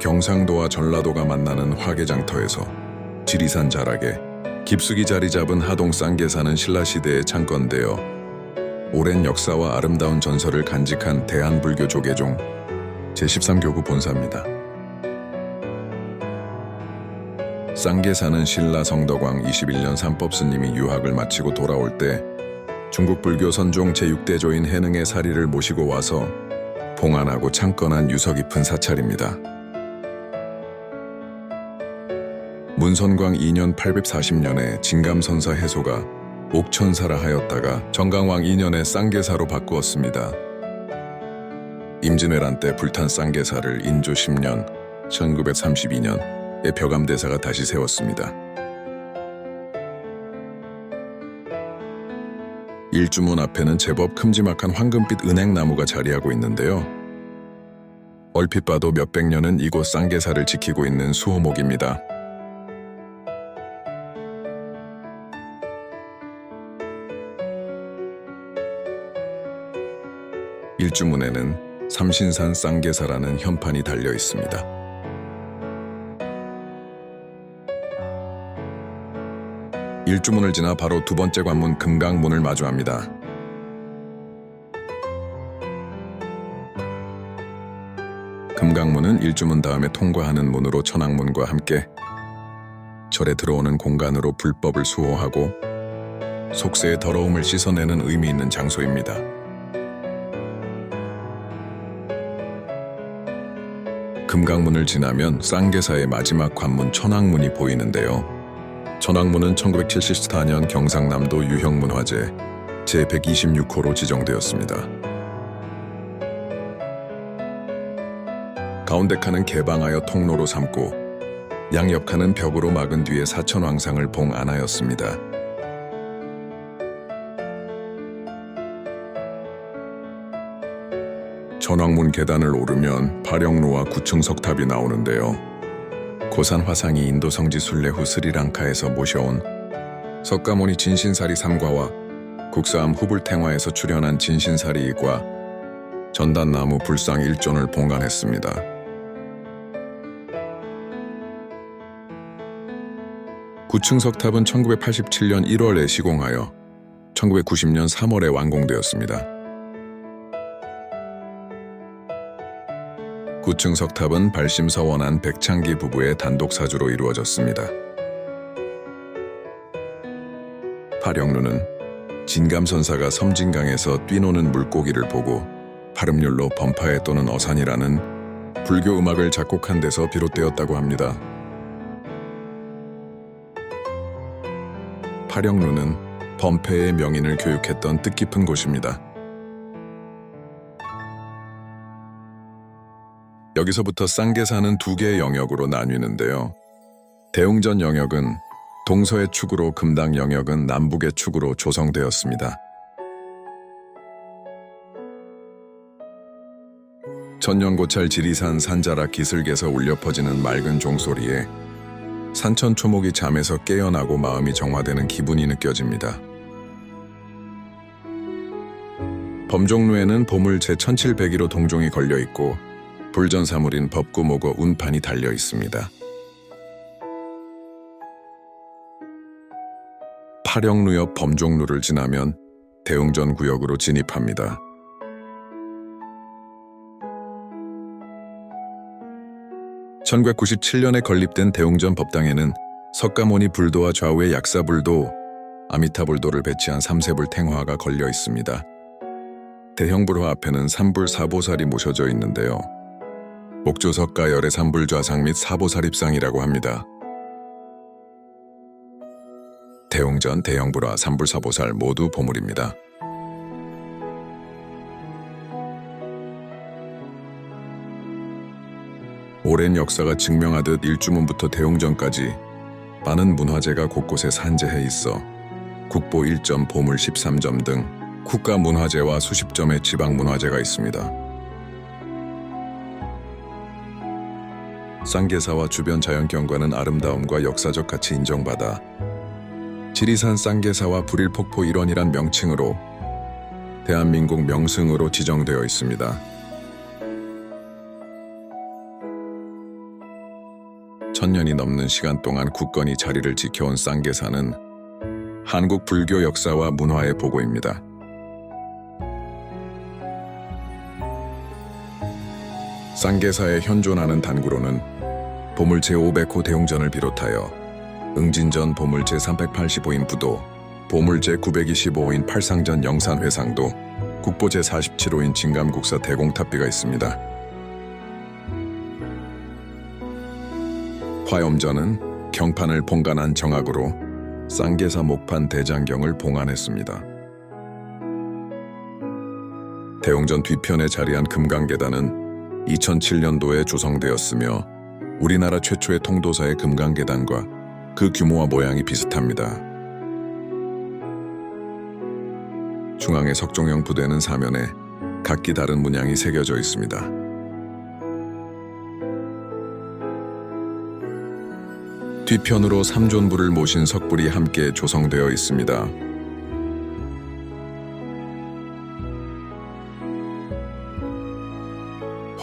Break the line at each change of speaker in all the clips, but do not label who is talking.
경상도와 전라도가 만나는 화개장터에서 지리산 자락에 깊숙이 자리 잡은 하동 쌍계사는 신라시대의 창건되어 오랜 역사와 아름다운 전설을 간직한 대한불교 조계종 제13교구 본사입니다. 쌍계사는 신라 성덕왕 21년 삼법 스님이 유학을 마치고 돌아올 때 중국 불교 선종 제6대조인 해능의 사리를 모시고 와서 봉안하고 창건한 유서 깊은 사찰입니다. 문선광 2년 840년에 진감선사 해소가 옥천사라 하였다가 정강왕 2년에 쌍계사로 바꾸었습니다. 임진왜란 때 불탄 쌍계사를 인조 10년 1932년에 벼감대사가 다시 세웠습니다. 일주문 앞에는 제법 큼지막한 황금빛 은행나무가 자리하고 있는데요. 얼핏 봐도 몇백 년은 이곳 쌍계사를 지키고 있는 수호목입니다. 일주문에는 삼신산 쌍계사라는 현판이 달려 있습니다. 일주문을 지나 바로 두 번째 관문 금강문을 마주합니다. 금강문은 일주문 다음에 통과하는 문으로 천왕문과 함께 절에 들어오는 공간으로 불법을 수호하고 속세의 더러움을 씻어내는 의미 있는 장소입니다. 금강문을 지나면 쌍계사의 마지막 관문 천왕문이 보이는데요. 천왕문은 1974년 경상남도 유형문화재 제126호로 지정되었습니다. 가운데 칸은 개방하여 통로로 삼고 양옆 칸은 벽으로 막은 뒤에 사천왕상을 봉안하였습니다. 전왕문 계단을 오르면 파령루와 구층 석탑이 나오는데요. 고산 화상이 인도 성지 순례 후 스리랑카에서 모셔온 석가모니 진신사리 삼과와 국사암 후불탱화에서 출현한 진신사리 이과 전단나무 불상 일존을 봉안했습니다. 구층 석탑은 1987년 1월에 시공하여 1990년 3월에 완공되었습니다. 구층 석탑은 발심서원한 백창기 부부의 단독 사주로 이루어졌습니다. 파령루는 진감선사가 섬진강에서 뛰노는 물고기를 보고 파름률로 범파에 또는 어산이라는 불교 음악을 작곡한 데서 비롯되었다고 합니다. 파령루는 범패의 명인을 교육했던 뜻깊은 곳입니다. 여기서부터 쌍계사는 두 개의 영역으로 나뉘는데요. 대웅전 영역은 동서의 축으로 금당 영역은 남북의 축으로 조성되었습니다. 천년고찰 지리산 산자락 기슭에서 울려 퍼지는 맑은 종소리에 산천 초목이 잠에서 깨어나고 마음이 정화되는 기분이 느껴집니다. 범종루에는 보물 제1701호 동종이 걸려 있고 불전사물인 법구목어 운판이 달려 있습니다. 파령루 옆 범종루를 지나면 대웅전 구역으로 진입합니다. (1997년에) 건립된 대웅전 법당에는 석가모니 불도와 좌우의 약사불도 아미타불도를 배치한 삼세불 탱화가 걸려 있습니다. 대형불화 앞에는 삼불 사보살이 모셔져 있는데요. 목조석가 열의 삼불좌상 및 사보살입상이라고 합니다. 대웅전 대형불화 삼불사보살 모두 보물입니다. 오랜 역사가 증명하듯 일주문부터 대웅전까지 많은 문화재가 곳곳에 산재해 있어 국보 1점, 보물 13점 등 국가 문화재와 수십 점의 지방 문화재가 있습니다. 쌍계사와 주변 자연 경관은 아름다움과 역사적 가치 인정받아 지리산 쌍계사와 불일폭포 일원이란 명칭으로 대한민국 명승으로 지정되어 있습니다. 천년이 넘는 시간 동안 굳건히 자리를 지켜온 쌍계사는 한국 불교 역사와 문화의 보고입니다. 쌍계사에 현존하는 단구로는 보물 제500호 대웅전을 비롯하여 응진전 보물 제385인 부도, 보물 제925인 팔상전 영산회상도, 국보 제47호인 진감국사 대공탑비가 있습니다. 화염전은 경판을 봉간한 정악으로 쌍계사 목판 대장경을 봉안했습니다. 대웅전 뒤편에 자리한 금강계단은 2007년도에 조성되었으며 우리나라 최초의 통도사의 금강계단과 그 규모와 모양이 비슷합니다. 중앙의 석종형 부대는 사면에 각기 다른 문양이 새겨져 있습니다. 뒤편으로 삼존부를 모신 석불이 함께 조성되어 있습니다.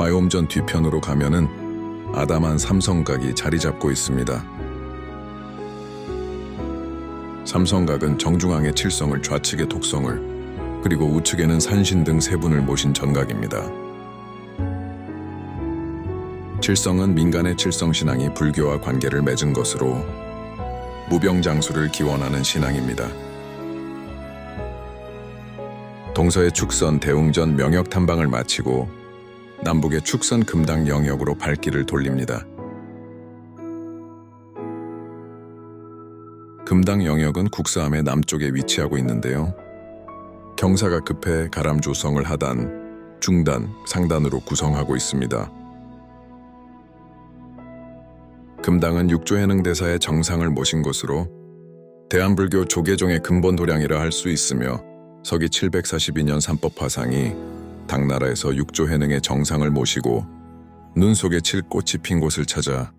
화염전 뒤편으로 가면은 아담한 삼성각이 자리 잡고 있습니다. 삼성각은 정중앙의 칠성을 좌측의 독성을 그리고 우측에는 산신 등 세 분을 모신 전각입니다. 칠성은 민간의 칠성 신앙이 불교와 관계를 맺은 것으로 무병장수를 기원하는 신앙입니다. 동서의 축선 대웅전 명역 탐방을 마치고 남북의 축선 금당 영역으로 발길을 돌립니다. 금당 영역은 국사함의 남쪽에 위치하고 있는데요. 경사가 급해 가람 조성을 하단, 중단, 상단으로 구성하고 있습니다. 금당은 육조해능 대사의 정상을 모신 곳으로 대한불교 조계종의 근본 도량이라 할 수 있으며 서기 742년 삼법 화상이 당나라에서 육조해능의 정상을 모시고 눈 속에 칠 꽃이 핀 곳을 찾아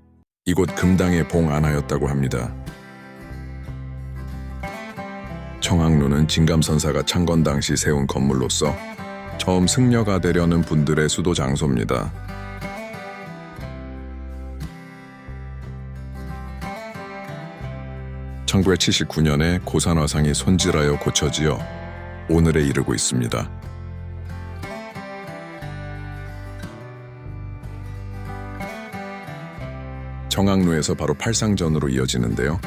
이곳 금당에 봉안하였다고 합니다. 청학루는 진감선사가 창건 당시 세운 건물로서 처음 승려가 되려는 분들의 수도 장소입니다. (1979년에) 고산화상이 손질하여 고쳐지어 오늘에 이르고 있습니다. 정학루에서 바로 팔상전으로 이어지는데요.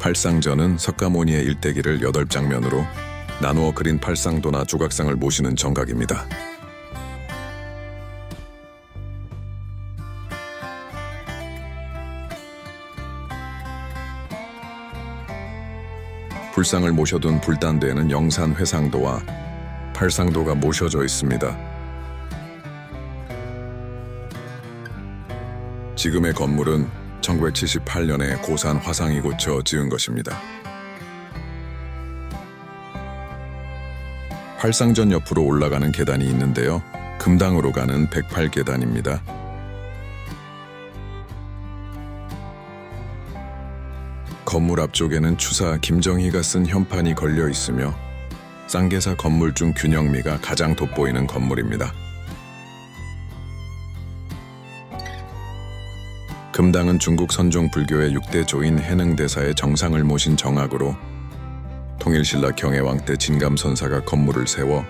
팔상전은 석가모니의 일대기를 여덟 장면으로 나누어 그린 팔상도나 조각상을 모시는 정각입니다. 불상을 모셔둔 불단대에는 영산 회상도와 팔상도가 모셔져 있습니다. 지금의 건물은 1978년에 고산 화상이 고쳐 지은 것입니다. 활상전 옆으로 올라가는 계단이 있는데요. 금당으로 가는 108계단입니다. 건물 앞쪽에는 추사 김정희가 쓴 현판이 걸려 있으며 쌍계사 건물 중 균형미가 가장 돋보이는 건물입니다. 금당은 중국 선종 불교의 6대 조인 해능대사의 정상을 모신 정악으로 통일신라 경혜왕 때 진감선사가 건물을 세워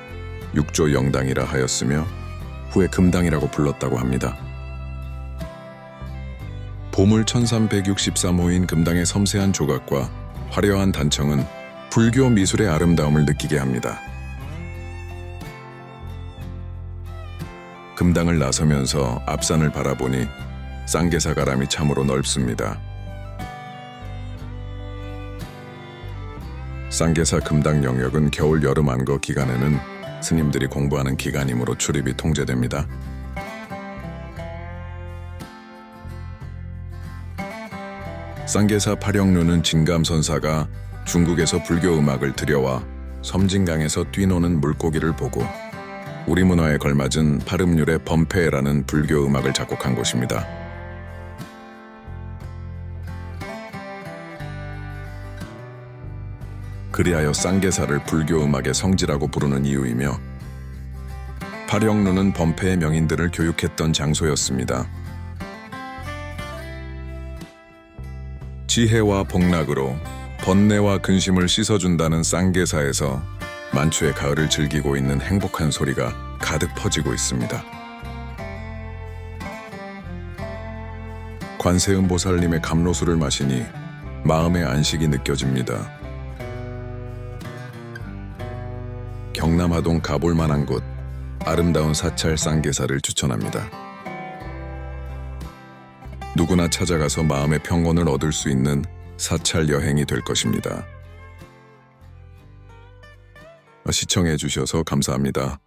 육조 영당이라 하였으며 후에 금당이라고 불렀다고 합니다. 보물 1363호인 금당의 섬세한 조각과 화려한 단청은 불교 미술의 아름다움을 느끼게 합니다. 금당을 나서면서 앞산을 바라보니 쌍계사 가람이 참으로 넓습니다. 쌍계사 금당 영역은 겨울 여름 안거 기간에는 스님들이 공부하는 기간이므로 출입이 통제됩니다. 쌍계사 파령루는 진감선사가 중국에서 불교 음악을 들여와 섬진강에서 뛰노는 물고기를 보고 우리 문화에 걸맞은 파름률의 범패라는 불교 음악을 작곡한 곳입니다. 그리하여 쌍계사를 불교 음악의 성지라고 부르는 이유이며 파령루는 범패의 명인들을 교육했던 장소였습니다. 지혜와 복락으로 번뇌와 근심을 씻어준다는 쌍계사에서 만추의 가을을 즐기고 있는 행복한 소리가 가득 퍼지고 있습니다. 관세음 보살님의 감로수를 마시니 마음의 안식이 느껴집니다. 경남 하동 가볼 만한 곳 아름다운 사찰 쌍계사를 추천합니다. 누구나 찾아가서 마음의 평온을 얻을 수 있는 사찰 여행이 될 것입니다. 시청해 주셔서 감사합니다.